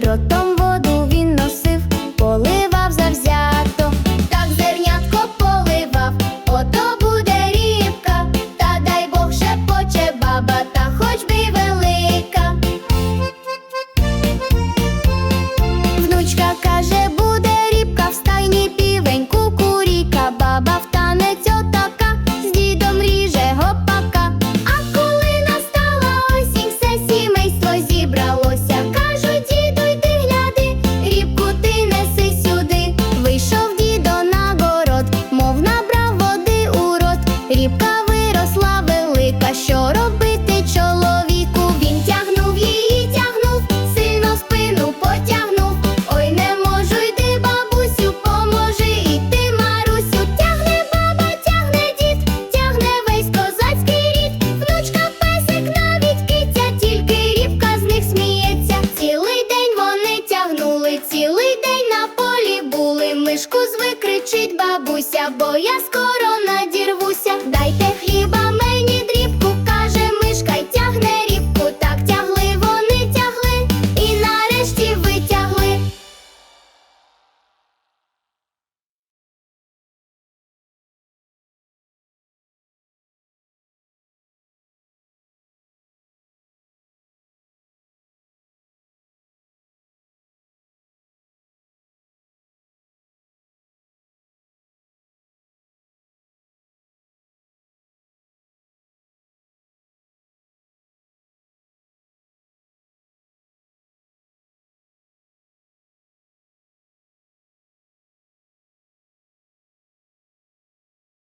roto. Кузьми кричить бабуся, бо я скоро наді.